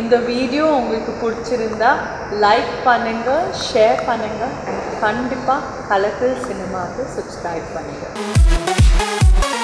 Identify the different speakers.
Speaker 1: இந்த வீடியோ உங்களுக்கு பிடிச்சிருந்தா லைக் பண்ணுங்கள் ஷேர் பண்ணுங்கள் கண்டிப்பாக கலக்கல் சினிமாவுக்கு சப்ஸ்கிரைப் பண்ணுங்கள்